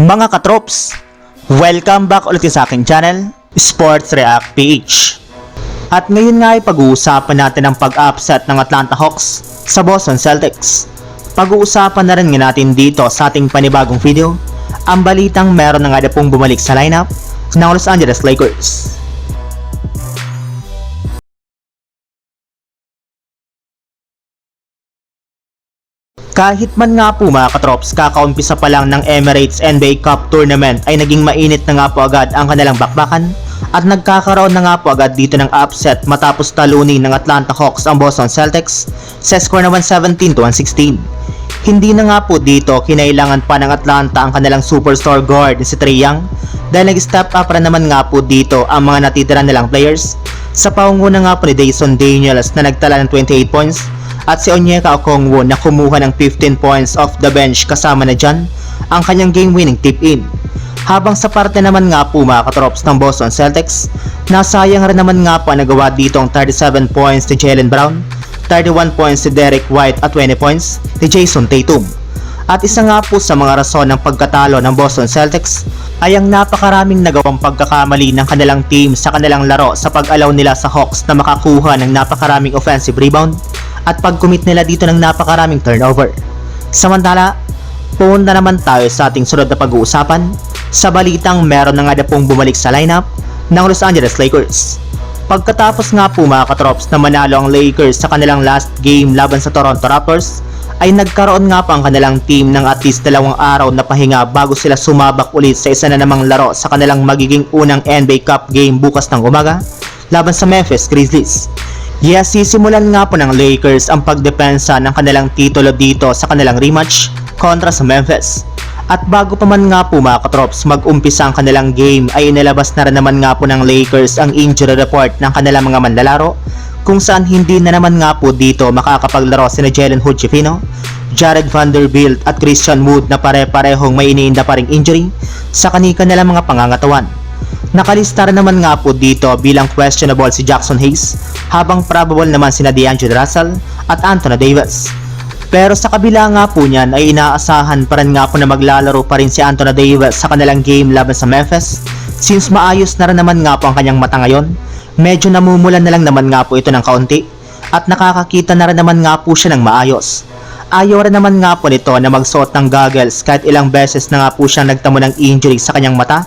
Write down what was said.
Mga katrops, welcome back ulit sa aking channel, Sports React PH. At ngayon nga ay pag-uusapan natin ang pag-upset ng Atlanta Hawks sa Boston Celtics. Pag-uusapan na rin nga natin dito sa ating panibagong video, ang balitang meron na nga na pong bumalik sa lineup ng Los Angeles Lakers. Kahit man nga po mga katrops, kakaumpisa pa lang ng Emirates NBA Cup Tournament ay naging mainit na nga po agad ang kanilang bakbakan at nagkakaroon na nga po agad dito ng upset matapos talunin ng Atlanta Hawks ang Boston Celtics sa score na 117 to 116. Hindi na nga po dito kinailangan pa ng Atlanta ang kanilang superstar guard na si Trae Young dahil nag-step up rin naman nga po dito ang mga natitira nilang players sa paunguna nga po ni Jason Daniels na nagtala ng 28 points at si Onyeka Okongwu na kumuha ng 15 points off the bench kasama na dyan ang kanyang game-winning tip-in. Habang sa parte naman nga po mga katrops ng Boston Celtics, nasayang rin naman nga po nagawa dito ang 37 points ni Jalen Brown, 31 points si Derek White at 20 points ni Jason Tatum. At isa nga po sa mga rason ng pagkatalo ng Boston Celtics ay ang napakaraming nagawang pagkakamali ng kanilang team sa kanilang laro sa pag-alaw nila sa Hawks na makakuha ng napakaraming offensive rebound at pag-commit nila dito ng napakaraming turnover. Samantala, pumunta naman tayo sa ating sunod na pag-uusapan sa balitang meron na nga na pong bumalik sa lineup ng Los Angeles Lakers. Pagkatapos nga po mga katrops na manalo ang Lakers sa kanilang last game laban sa Toronto Raptors, ay nagkaroon nga pa ang kanilang team ng at least dalawang araw na pahinga bago sila sumabak ulit sa isa na namang laro sa kanilang magiging unang NBA Cup game bukas ng umaga laban sa Memphis Grizzlies. Yes, sisimulan nga po ng Lakers ang pagdepensa ng kanilang titulo dito sa kanilang rematch kontra sa Memphis. At bago pa man nga po mga katrops mag-umpisa ang kanilang game ay inilabas na rin naman nga po ng Lakers ang injury report ng kanilang mga manlalaro kung saan hindi na naman nga po dito makakapaglaro sina Jalen Hood Chifino, Jared Vanderbilt at Christian Wood na pare-parehong may iniinda pa ring injury sa kanika nilang mga pangangatawan. Nakalista rin naman nga po dito bilang questionable si Jackson Hayes habang probable naman sina DeAngelo Russell at Anthony Davis. Pero sa kabila nga po niyan ay inaasahan pa rin nga po na maglalaro pa rin si Anthony Davis sa kanilang game laban sa Memphis since maayos na rin naman nga po ang kanyang mata ngayon. Medyo namumulan na lang naman nga po ito ng kaunti at nakakakita na rin naman nga po siya ng maayos. Ayaw rin naman nga po nito na magsuot ng goggles kahit ilang beses na nga po siyang nagtamo ng injury sa kanyang mata